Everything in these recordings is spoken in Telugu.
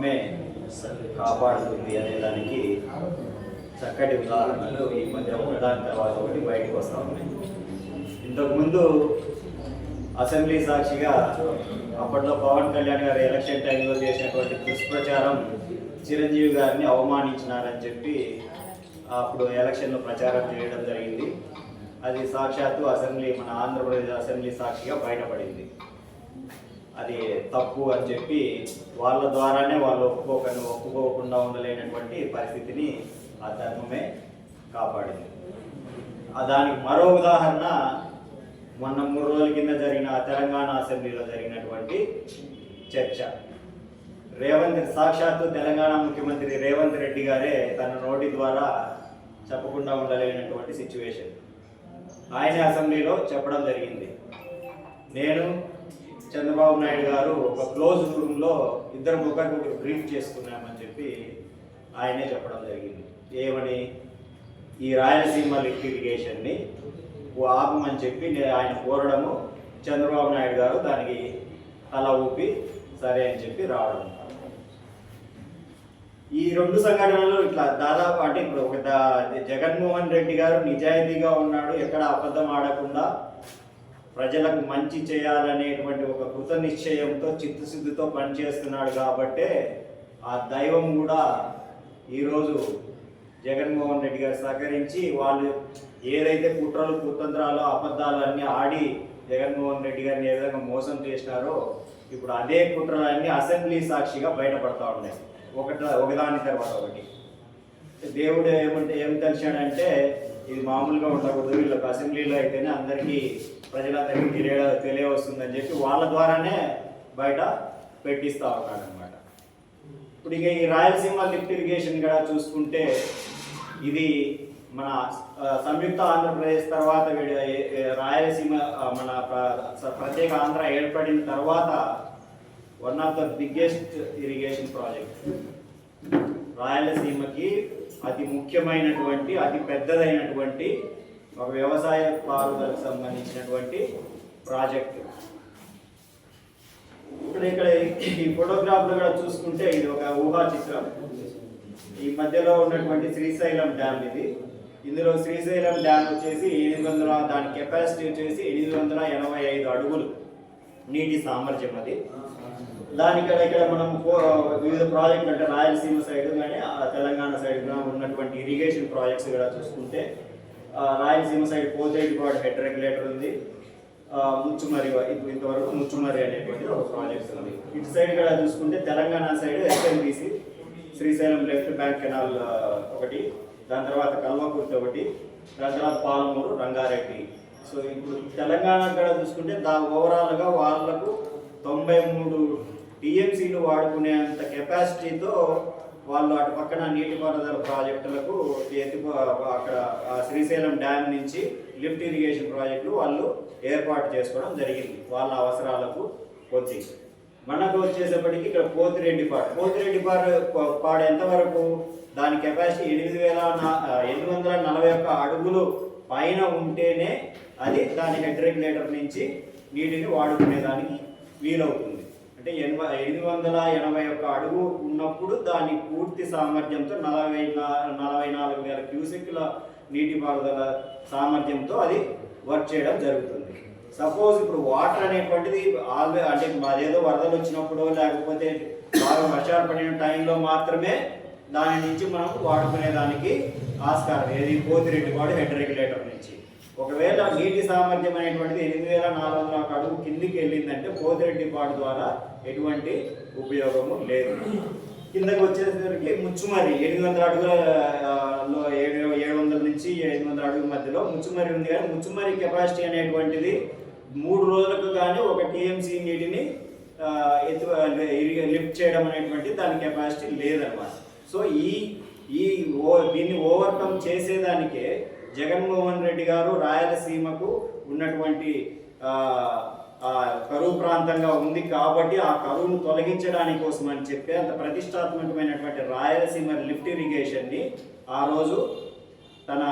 ధర్మమే కాపాడుతుంది అనే దానికి చక్కటి ఉదాహరణలు ఈ మధ్య దాని తర్వాత ఒకటి బయటకు వస్తూ ఉన్నాయి. ఇంతకుముందు అసెంబ్లీ సాక్షిగా అప్పట్లో పవన్ కళ్యాణ్ గారు ఎలక్షన్ టైంలో చేసినటువంటి దుష్ప్రచారం చిరంజీవి గారిని అవమానించినారని చెప్పి అప్పుడు ఎలక్షన్లో ప్రచారం చేయడం జరిగింది. అది సాక్షాత్తు అసెంబ్లీ మన ఆంధ్రప్రదేశ్ అసెంబ్లీ సాక్షిగా బయటపడింది. అది తప్పు అని చెప్పి వాళ్ళ ద్వారానే వాళ్ళు ఒప్పుకోకుండా ఒప్పుకోకుండా ఉండలేనటువంటి పరిస్థితిని ఆ ధర్మమే కాపాడింది. దానికి మరో ఉదాహరణ మొన్న మూడు రోజుల కింద జరిగిన తెలంగాణ అసెంబ్లీలో జరిగినటువంటి చర్చ. రేవంత్ సాక్షాత్తు తెలంగాణ ముఖ్యమంత్రి రేవంత్ రెడ్డి గారే తన నోటి ద్వారా చెప్పకుండా ఉండలేనటువంటి సిచ్యువేషన్ ఆయన అసెంబ్లీలో చెప్పడం జరిగింది. నేను చంద్రబాబు నాయుడు గారు ఒక క్లోజ్ రూమ్లో ఇద్దరు ముగ్గురు బ్రీఫ్ చేసుకున్నామని చెప్పి ఆయనే చెప్పడం జరిగింది. ఏమని? ఈ రాయలసీమ లిఫ్ట్ ఆపమని చెప్పి నేను ఆయన కోరడము చంద్రబాబు నాయుడు గారు దానికి తల ఊపి సరే అని చెప్పి రావడం. ఈ రెండు సంఘటనలు ఇట్లా దాదాపు అంటే ఇప్పుడు ఒక జగన్మోహన్ రెడ్డి గారు నిజాయితీగా ఉన్నాడు ఎక్కడ అబద్ధం ఆడకుండా ప్రజలకు మంచి చేయాలనేటువంటి ఒక కృత నిశ్చయంతో చిత్తశుద్ధితో పనిచేస్తున్నాడు కాబట్టే ఆ దైవం కూడా ఈరోజు జగన్మోహన్ రెడ్డి గారు సహకరించి వాళ్ళు ఏదైతే కుట్రలు కుతంత్రాలు అబద్ధాలు అన్నీ ఆడి జగన్మోహన్ రెడ్డి గారిని ఏ విధంగా మోసం చేసినారో ఇప్పుడు అదే కుట్రలన్నీ అసెంబ్లీ సాక్షిగా బయటపడతా ఉన్నాయి. ఒకట ఒకదాని తర్వాత ఒకటి. దేవుడు ఏమంటే ఏం తెలిసాడంటే ఇది మామూలుగా ఉండకూడదు. వీళ్ళకి అసెంబ్లీలో అయితేనే అందరికీ ప్రజలందరికీ తెలియ తెలియవస్తుందని చెప్పి వాళ్ళ ద్వారానే బయట పెట్టిస్తూ ఉన్నాడు అనమాట ఇప్పుడు ఇక ఈ రాయలసీమ లిఫ్ట్ ఇరిగేషన్ కూడా చూసుకుంటే ఇది మన సంయుక్త ఆంధ్రప్రదేశ్ తర్వాత వీడు రాయలసీమ మన స- ప్రత్యేక ఆంధ్ర ఏర్పడిన తర్వాత one of the biggest irrigation project రాయలసీమకి అతి ముఖ్యమైనటువంటి అతి పెద్దదైనటువంటి ఒక వ్యవసాయ పారుదలకు సంబంధించినటువంటి ప్రాజెక్ట్. ఇప్పుడు ఇక్కడ ఈ ఫోటోగ్రాఫ్లో కూడా చూసుకుంటే ఇది ఒక ఊహా చిత్రం. ఈ మధ్యలో ఉన్నటువంటి శ్రీశైలం డ్యామ్ ఇది. ఇందులో శ్రీశైలం డ్యామ్ వచ్చేసి ఎనిమిది వందల దాని కెపాసిటీ వచ్చేసి ఎనిమిది వందల ఎనభై ఐదు అడుగులు నీటి సామర్థ్యం అది. దాని ఇక్కడ ఇక్కడ మనం వివిధ ప్రాజెక్టులు అంటే రాయలసీమ సైడ్ కానీ ఆ తెలంగాణ సైడ్ కూడా ఉన్నటువంటి ఇరిగేషన్ ప్రాజెక్ట్స్ కూడా చూసుకుంటే రాయలసీమ సైడ్ పోతేటిపాడు హెడ్ రెగ్యులేటర్ ఉంది. ముచ్చుమరి ఇప్పుడు ఇంతవరకు ముచ్చుమరి అనేటువంటి ఒక ప్రాజెక్ట్ ఉంది. ఇటు సైడ్ కూడా చూసుకుంటే Telangana side SNBC Srisailam left bank canal ఒకటి. దాని తర్వాత కల్వకుర్తి ఒకటి. దాని తర్వాత పాలమూరు రంగారెడ్డి. సో ఇప్పుడు తెలంగాణ కూడా చూసుకుంటే దా ఓవరాల్గా వాళ్ళకు తొంభై మూడు టీఎంసీలు వాడుకునేంత కెపాసిటీతో వాళ్ళు అటు పక్కన నీటిపారుదల ప్రాజెక్టులకు ఎత్తి అక్కడ శ్రీశైలం డ్యామ్ నుంచి లిఫ్ట్ ఇరిగేషన్ ప్రాజెక్టులు వాళ్ళు ఏర్పాటు చేసుకోవడం జరిగింది వాళ్ళ అవసరాలకు వచ్చి మనకు వచ్చేసప్పటికి ఇక్కడ పోతిరెడ్డి పాడు. పోతిరెడ్డి పాడు పాడు ఎంతవరకు దాని కెపాసిటీ ఎనిమిది వేల ఎనిమిది వందల నలభై ఒక్క అడుగులు పైన ఉంటేనే అది దాని హెడ్ రెగ్యులేటర్ నుంచి నీటిని వాడుకునేదానికి వీలవుతుంది. అంటే ఎనభై ఎనిమిది వందల ఎనభై ఒక్క అడుగు ఉన్నప్పుడు దాని పూర్తి సామర్థ్యంతో నలభై నలభై నాలుగు వేల క్యూసెక్ల నీటిపారుదల సామర్థ్యంతో అది వర్క్ చేయడం జరుగుతుంది. సపోజ్ ఇప్పుడు వాటర్ అనేటువంటిది ఆల్వే అంటే అదేదో వరదలు వచ్చినప్పుడు లేకపోతే బాగా వర్షాలు పడిన టైంలో మాత్రమే దాని నుంచి మనం వాడుకునేదానికి ఆస్కారం ఏది? పోతిరెడ్డి వాడు హెడ్ రెగ్యులేటర్ నుంచి. ఒకవేళ నీటి సామర్థ్యం అనేటువంటిది ఎనిమిది వేల నాలుగు వందల ఒక అడుగు కిందికి వెళ్ళిందంటే పోతిరెడ్డి పాడు ద్వారా ఎటువంటి ఉపయోగము లేదు. కిందకి వచ్చేసరికి ముచ్చుమరి ఎనిమిది వందల అడుగుల ఏడు ఏడు వందల నుంచి ఎనిమిది వందల అడుగుల మధ్యలో ముచ్చుమరి ఉంది కానీ ముచ్చుమరి కెపాసిటీ అనేటువంటిది మూడు రోజులకు కానీ ఒక టీఎంసీ నీటిని ఎత్తు లిఫ్ట్ చేయడం అనేటువంటి దాని కెపాసిటీ లేదన్నమాట సో ఈ ఈ ఓ దీన్ని ఓవర్కమ్ చేసేదానికే జగన్మోహన్ రెడ్డి గారు రాయలసీమకు ఉన్నటువంటి కరువు ప్రాంతంగా ఉంది కాబట్టి ఆ కరువును తొలగించడానికి కోసం అని చెప్పి అంత ప్రతిష్టాత్మకమైనటువంటి రాయలసీమ లిఫ్ట్ ఇరిగేషన్ని ఆ రోజు తన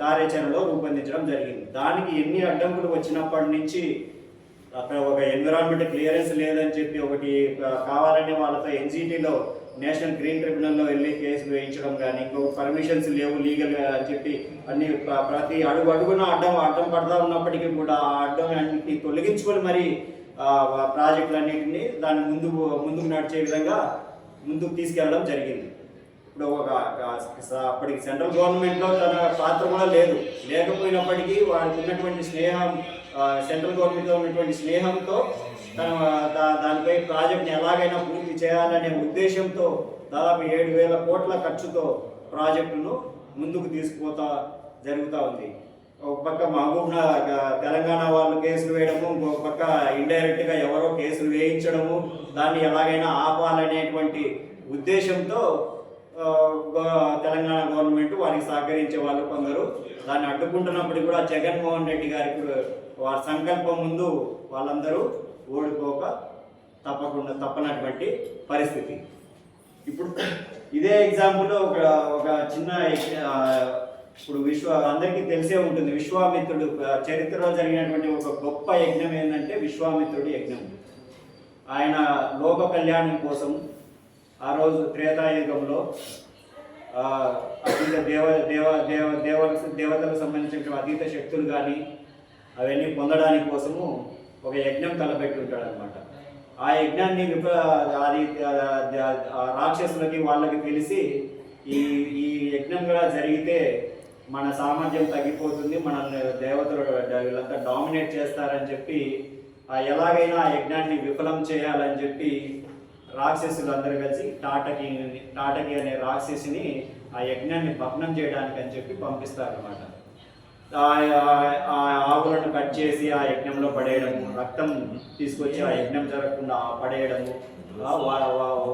కార్యాచరణలో రూపొందించడం జరిగింది. దానికి ఎన్ని అడ్డంకులు వచ్చినప్పటి నుంచి అక్కడ ఒక ఎన్విరాన్మెంట్ క్లియరెన్స్ లేదని చెప్పి ఒకటి ఆ, కావాలని వాళ్ళతో ఎన్జిటీలో నేషనల్ గ్రీన్ ట్రిబ్యునల్లో వెళ్ళి కేసు వేయించడం కానీ ఇంకో పర్మిషన్స్ లేవు లీగల్ అని చెప్పి అన్ని ప్ర- ప్రతి అడుగు అడుగున అడ్డం అడ్డం పడతా ఉన్నప్పటికీ కూడా ఆ అడ్డం అన్నింటినీ తొలగించుకొని మరి ప్రాజెక్టులన్నింటినీ దాన్ని ముందు ముందుకు నడిచే విధంగా ముందుకు తీసుకెళ్ళడం జరిగింది. ఇప్పుడు ఒక స- అప్పటికి సెంట్రల్ గవర్నమెంట్లో తన పాత్ర కూడా లేదు. లేకపోయినప్పటికీ వాళ్ళకి ఉన్నటువంటి స్నేహం సెంట్రల్ గవర్నమెంట్తో ఉన్నటువంటి స్నేహంతో తన దా- దానిపై ప్రాజెక్ట్ని ఎలాగైనా పూర్తి చేయాలనే ఉద్దేశంతో దాదాపు ఏడు వేల కోట్ల ఖర్చుతో ప్రాజెక్టును ముందుకు తీసుకుపోతా జరుగుతూ ఉంది. ఒక పక్క మహబూబ్ తెలంగాణ వాళ్ళు కేసులు వేయడము ఒక పక్క ఇండైరెక్ట్గా ఎవరో కేసులు వేయించడము దాన్ని ఎలాగైనా ఆపాలనేటువంటి ఉద్దేశంతో తెలంగాణ గవర్నమెంట్ వారికి సహకరించే వాళ్ళు కొందరు. దాన్ని అడ్డుకుంటున్నప్పుడు కూడా జగన్మోహన్ రెడ్డి గారికి వారి సంకల్పం ముందు వాళ్ళందరూ ఓడిపోక తప్పకుండా తప్పనటువంటి పరిస్థితి. ఇప్పుడు ఇదే ఎగ్జాంపుల్ ఒక ఒక చిన్న ఇప్పుడు విశ్వ అందరికీ తెలిసే ఉంటుంది విశ్వామిత్రుడు చరిత్రలో జరిగినటువంటి ఒక గొప్ప యజ్ఞం ఏంటంటే విశ్వామిత్రుడి యజ్ఞం. ఆయన లోక కళ్యాణం కోసం ఆ రోజు త్రేతాయుగంలో అతీత దేవ దేవ దేవ దేవ దేవతలకు సంబంధించిన అతీత శక్తులు కానీ అవన్నీ పొందడానికి కోసము ఒక యజ్ఞం తలపెట్టి ఉంటాడు అనమాట ఆ యజ్ఞాన్ని విప అది ఆ- రాక్షసులకి వాళ్ళకి తెలిసి ఈ ఈ యజ్ఞం కూడా జరిగితే మన సామర్థ్యం తగ్గిపోతుంది మనల్ని దేవతలు వీళ్ళంతా డామినేట్ చేస్తారని చెప్పి ఎలాగైనా ఆ యజ్ఞాన్ని విఫలం చేయాలని చెప్పి రాక్షసులు అందరూ కలిసి టాటకి టాటకి అనే రాక్షసిని ఆ యజ్ఞాన్ని భగ్నం చేయడానికి అని చెప్పి పంపిస్తారు అనమాట ఆ ఆవులను కట్ చేసి ఆ యజ్ఞంలో పడేయడము రక్తం తీసుకొచ్చి ఆ యజ్ఞం జరగకుండా పడేయడము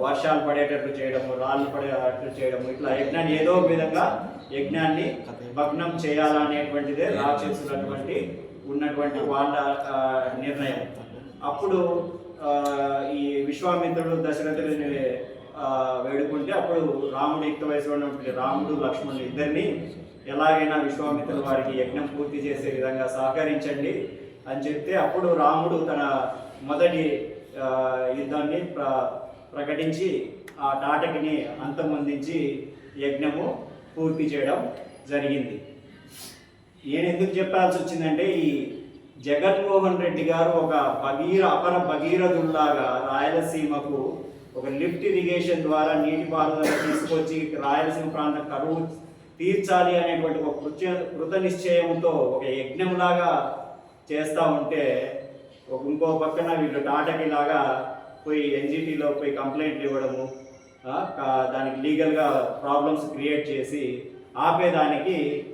వర్షాలు పడేటట్లు చేయడము రాళ్ళు పడేటట్లు చేయడము ఇట్లా యజ్ఞాన్ని ఏదో ఒక విధంగా యజ్ఞాన్ని భగ్నం చేయాలనేటువంటిదే రాక్షసులటువంటి ఉన్నటువంటి వాళ్ళ నిర్ణయం. అప్పుడు ఈ విశ్వామిత్రుడు దశరథుడిని వేడుకుంటే అప్పుడు రాముడు యుక్త వయసులో ఉన్నటువంటి రాముడు లక్ష్మణుడు ఇద్దరిని ఎలాగైనా విశ్వామిత్రులు వారికి యజ్ఞం పూర్తి చేసే విధంగా సహకరించండి అని చెప్తే అప్పుడు రాముడు తన మొదటి యుద్ధాన్ని ప్ర ప్రకటించి ఆ టాటకిని అంతమొందించి యజ్ఞము పూర్తి చేయడం జరిగింది. నేను ఎందుకు చెప్పాల్సి వచ్చిందంటే ఈ జగన్మోహన్ రెడ్డి గారు ఒక భగీర అపర భగీరథుల్లాగా రాయలసీమకు ఒక లిఫ్ట్ ఇరిగేషన్ ద్వారా నీటిపారుదల తీసుకొచ్చి రాయలసీమ ప్రాంతం కరువు తీర్చాలి అనేటువంటి ఒక కృత్య కృత నిశ్చయంతో ఒక యజ్ఞంలాగా చేస్తూ ఉంటే ఒక ఇంకో పక్కన వీళ్ళు టాటకిలాగా పోయి ఎన్జిటీలో పోయి కంప్లైంట్లు ఇవ్వడము దానికి లీగల్గా ప్రాబ్లమ్స్ క్రియేట్ చేసి ఆపేదానికి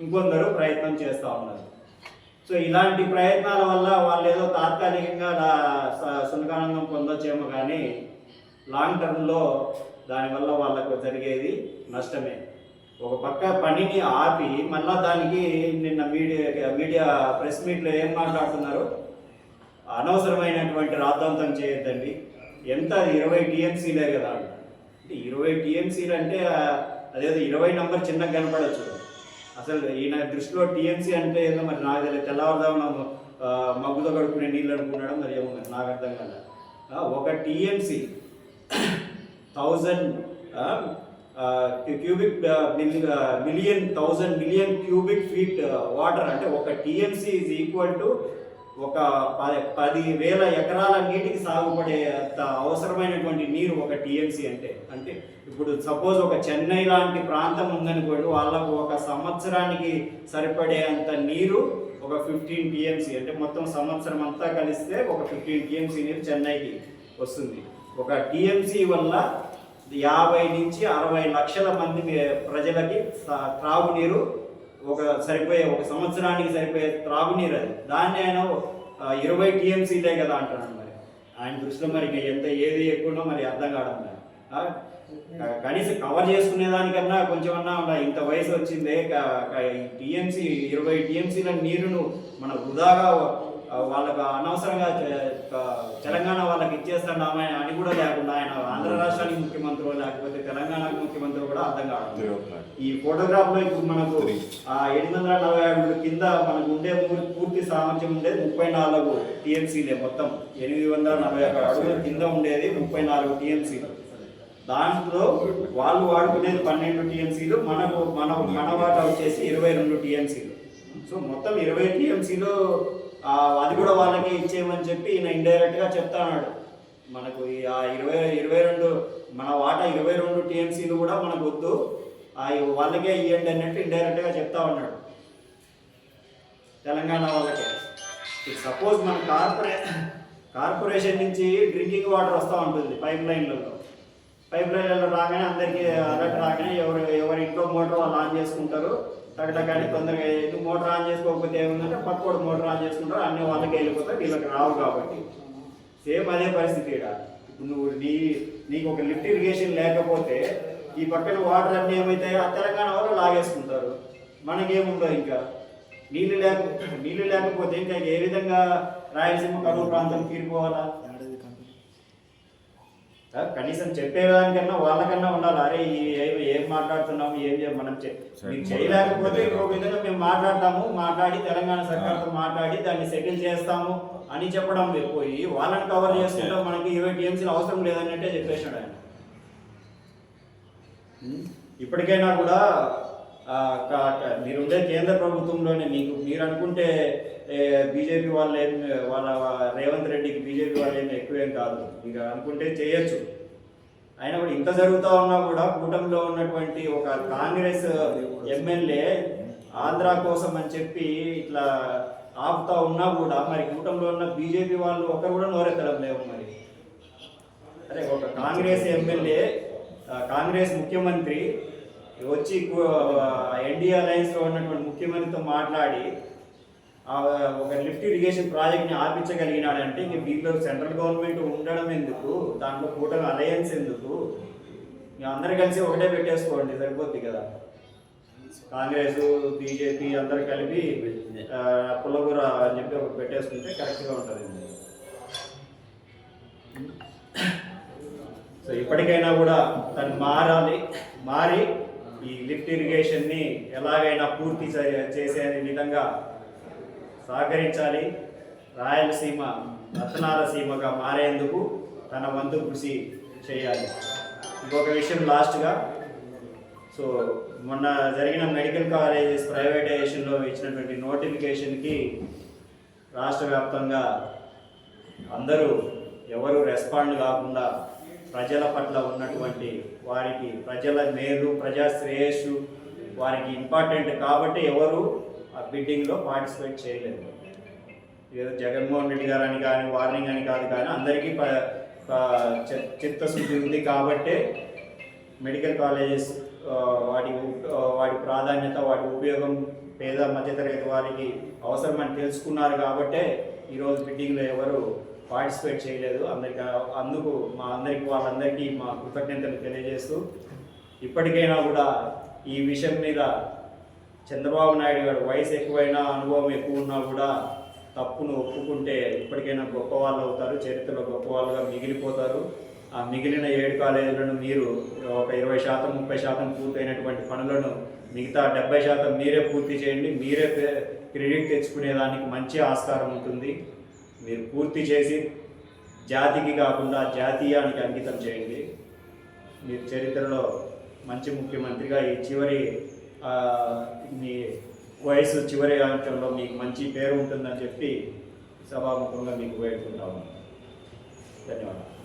ఇంకొందరు ప్రయత్నం చేస్తూ ఉన్నారు. సో ఇలాంటి ప్రయత్నాల వల్ల వాళ్ళు ఏదో తాత్కాలికంగా స- సునకానందం పొందొచ్చేమో కానీ లాంగ్ టర్మ్లో దానివల్ల వాళ్ళకు జరిగేది నష్టమే. ఒక పక్క పనిని ఆపి మళ్ళా దానికి నిన్న మీడియా మీడియా ప్రెస్ మీట్లో ఏం మాట్లాడుతున్నారు? అనవసరమైనటువంటి రాద్ధాంతం చేయొద్దండి. ఎంత? అది ఇరవై టీఎంసీలే కదా. అంటే ఇరవై టీఎంసీలు అంటే అదేదో ఇరవై నంబర్ చిన్నగా కనపడచ్చు. అసలు ఈయన దృష్టిలో టీఎంసీ అంటే ఏదో మరి నాకు తెలియదు. తెల్లవారుదామన మగ్గుతో కడుక్కునే నీళ్ళు అనుకున్నాడు మరి ఏమో మరి నాకు అర్థం కదా ఒక TMC thousand cubic million thousand million cubic feet water అంటే ఒక టీఎంసీ ఈజ్ ఈక్వల్ టు ఒక పది వేల ఎకరాల నీటికి సాగుపడే అంత అవసరమైనటువంటి నీరు ఒక టీఎంసీ అంటే అంటే ఇప్పుడు సపోజ్ ఒక చెన్నై లాంటి ప్రాంతం ఉందనుకోండి వాళ్ళకు ఒక సంవత్సరానికి సరిపడే అంత నీరు ఒక ఫిఫ్టీన్ టీఎంసీ అంటే మొత్తం సంవత్సరం అంతా కలిస్తే ఒక ఫిఫ్టీన్ టీఎంసీ నీరు చెన్నైకి వస్తుంది. ఒక టీఎంసీ వల్ల యాభై నుంచి అరవై లక్షల మంది ప్రజలకి త్రాగునీరు ఒక సరిపోయే ఒక సంవత్సరానికి సరిపోయే త్రాగునీరు అది. దాన్ని ఆయన ఇరవై టీఎంసీలే కదా అంటున్నాను మరి. ఆయన దృష్టిలో మరి ఇంకా ఎంత ఏది ఎక్కువనో మరి అర్థం కావడం మరి. కనీసం కవర్ చేసుకునే దానికన్నా కొంచెం అన్నా ఇంత వయసు వచ్చిందే టీఎంసీ ఇరవై టీఎంసీల నీరును మన వృధాగా వాళ్ళకు అనవసరంగా తెలంగాణ వాళ్ళకి ఇచ్చేస్తున్నామే అని కూడా లేకుండా ఆయన ఆంధ్ర రాష్ట్రానికి ముఖ్యమంత్రి లేకపోతే తెలంగాణకు ముఖ్యమంత్రి కూడా అర్థం కావడం ఈ ఫోటోగ్రాఫ్లో ఇప్పుడు మనకు ఆ ఎనిమిది వందల నలభై అడుగుల కింద మనకు ఉండే పూర్తి సామర్థ్యం ఉండేది ముప్పై నాలుగు టీఎంసీలే మొత్తం. ఎనిమిది వందల నలభై ఒక్క అడుగుల కింద ఉండేది ముప్పై నాలుగు టీఎంసీలు. దాంట్లో వాళ్ళు వాడుకునేది పన్నెండు టీఎంసీలు మనకు మన మన వాటా వచ్చేసి ఇరవై రెండు టీఎంసీలు. సో మొత్తం ఇరవై టీఎంసీలు అది కూడా వాళ్ళకి ఇచ్చేయమని చెప్పి ఈయన ఇండైరెక్ట్గా చెప్తాన్నాడు. మనకు ఈ ఆ ఇరవై ఇరవై రెండు మన వాటా ఇరవై రెండు టీఎంసీలు కూడా మనకు వద్దు. ఆ వాళ్ళకే ఇవ్వండి అన్నట్టు ఇండైరెక్ట్గా చెప్తా ఉన్నాడు. తెలంగాణ వాళ్ళకే. సపోజ్ మన కార్పొరే కార్పొరేషన్ నుంచి డ్రింకింగ్ వాటర్ వస్తూ ఉంటుంది పైప్ లైన్లలో. పైప్ లైన్లలో రాగానే అందరికీ అలర్ట్ రాగానే ఎవరు ఎవరి ఇంట్లో మోటార్ వాళ్ళు ఆన్ చేసుకుంటారు. టగటగానే తొందరగా ఎందుకు మోటార్ ఆన్ చేసుకోకపోతే ఏముందంటే పక్కోడు మోటార్ ఆన్ చేసుకుంటారు. అన్ని వాళ్ళకి వెళ్ళిపోతారు. వీళ్ళకి రావు కాబట్టి. సేమ్ అదే పరిస్థితి ఇక్కడ ఇప్పుడు నువ్వు నీ నీకు ఒక లిఫ్ట్ ఇరిగేషన్ లేకపోతే ఈ పక్కన వాటర్ అన్నీ ఏమైతే ఆ తెలంగాణ వాళ్ళు లాగేసుకుంటారు. మనకేముందో ఇంకా. నీళ్ళు లేక నీళ్ళు లేకపోతే ఇంకా ఏ విధంగా రాయలసీమ కరువు ప్రాంతం తీరిపోవాలా? కనీసం చెప్పేదానికన్నా వాళ్ళకన్నా ఉండాలి. అరే ఏం ఏం మాట్లాడుతున్నాము ఏం మనం మీరు చేయలేకపోతే ఇంకో విధంగా మేము మాట్లాడతాము మాట్లాడి తెలంగాణ సర్కార్తో మాట్లాడి దాన్ని సెటిల్ చేస్తాము అని చెప్పడం పోయి వాళ్ళని కవర్ చేసుకుంటాం మనకి ఇరవై టీఎంసీలు అవసరం లేదన్నట్టే చెప్పేసాడు ఆయన? ఇప్పటికైనా కూడా మీరు ఉండే కేంద్ర ప్రభుత్వంలోనే మీకు మీరు అనుకుంటే బీజేపీ వాళ్ళు ఏం వాళ్ళ రేవంత్ రెడ్డికి బీజేపీ వాళ్ళు ఏమి ఎక్కువేం కాదు. మీరు అనుకుంటే చేయొచ్చు. అయినా కూడా ఇంత జరుగుతూ ఉన్నా కూడా కూటమిలో ఉన్నటువంటి ఒక కాంగ్రెస్ ఎమ్మెల్యే ఆంధ్ర కోసం అని చెప్పి ఇట్లా ఆపుతా ఉన్నా కూడా మరి కూటమిలో ఉన్న బీజేపీ వాళ్ళు ఒకరు కూడా నోరెత్తడం లేవు మరి. అరే ఒక కాంగ్రెస్ ఎమ్మెల్యే కాంగ్రెస్ ముఖ్యమంత్రి వచ్చి ఎన్డీఏ అలయన్స్లో ఉన్నటువంటి ముఖ్యమంత్రితో మాట్లాడి ఒక లిఫ్ట్ ఇరిగేషన్ ప్రాజెక్ట్ని ఆపించగలిగినాడంటే ఇంక దీంట్లో సెంట్రల్ గవర్నమెంట్ ఉండడం ఎందుకు? దాంట్లో కూటమి అలయన్స్ ఎందుకు? ఇక అందరు కలిసి ఒకటే పెట్టేసుకోండి సరిపోద్ది కదా. కాంగ్రెస్ బీజేపీ అందరు కలిపి పుల్లగూర అని చెప్పి ఒకటి పెట్టేసుకుంటే కరెక్ట్గా ఉంటుంది. సో ఇప్పటికైనా కూడా తను మారాలి మారి ఈ లిఫ్ట్ ఇరిగేషన్ని ఎలాగైనా పూర్తి చే- చేసే విధంగా సహకరించాలి. రాయలసీమ రత్నాల సీమగా మారేందుకు తన వంతు కృషి చేయాలి. ఇంకొక విషయం లాస్ట్గా సో మొన్న జరిగిన మెడికల్ కాలేజెస్ ప్రైవేటైజేషన్లో ఇచ్చినటువంటి నోటిఫికేషన్కి రాష్ట్ర వ్యాప్తంగా అందరూ ఎవరు రెస్పాండ్ కాకుండా ప్రజల పట్ల ఉన్నటువంటి వారికి ప్రజల మేలు ప్రజా శ్రేయస్సు వారికి ఇంపార్టెంట్ కాబట్టి ఎవరు ఆ బిడ్డింగ్లో పార్టిసిపేట్ చేయలేదు. ఏదో జగన్మోహన్ రెడ్డి గారు అని కానీ వార్నింగ్ అని కాదు కానీ అందరికీ ప- చిత్తశుద్ధి ఉంది కాబట్టే మెడికల్ కాలేజెస్ వాటి వాటి ప్రాధాన్యత వాటి ఉపయోగం పేద మధ్యతరగతి వారికి అవసరమని తెలుసుకున్నారు కాబట్టే ఈరోజు బిడ్డింగ్లో ఎవరు పార్టిసిపేట్ చేయలేదు. అందరికి అందుకు మా అందరికి వాళ్ళందరికీ మా కృతజ్ఞతలు తెలియజేస్తూ ఇప్పటికైనా కూడా ఈ విషయం మీద చంద్రబాబు నాయుడు గారు వయసు ఎక్కువైనా అనుభవం ఎక్కువ ఉన్నా కూడా తప్పును ఒప్పుకుంటే ఇప్పటికైనా గొప్ప వాళ్ళు అవుతారు చరిత్రలో గొప్ప వాళ్ళుగా మిగిలిపోతారు. ఆ మిగిలిన ఏడు కాలేజీలను మీరు ఒక ఇరవై శాతం ముప్పై శాతం పూర్తయినటువంటి పనులను మిగతా డెబ్బై శాతం మీరే పూర్తి చేయండి. మీరే క్రెడిట్ క్రెడిట్ తెచ్చుకునేదానికి మంచి ఆస్కారం ఉంటుంది. మీరు పూర్తి చేసి జాతికి కాకుండా జాతీయానికి అంకితం చేయండి. మీరు చరిత్రలో మంచి ముఖ్యమంత్రిగా ఈ చివరి మీ వయసు చివరి అంశంలో మీకు మంచి పేరు ఉంటుందని చెప్పి సభాముఖంగా మీకు వేడుకుంటాము ధన్యవాదాలు.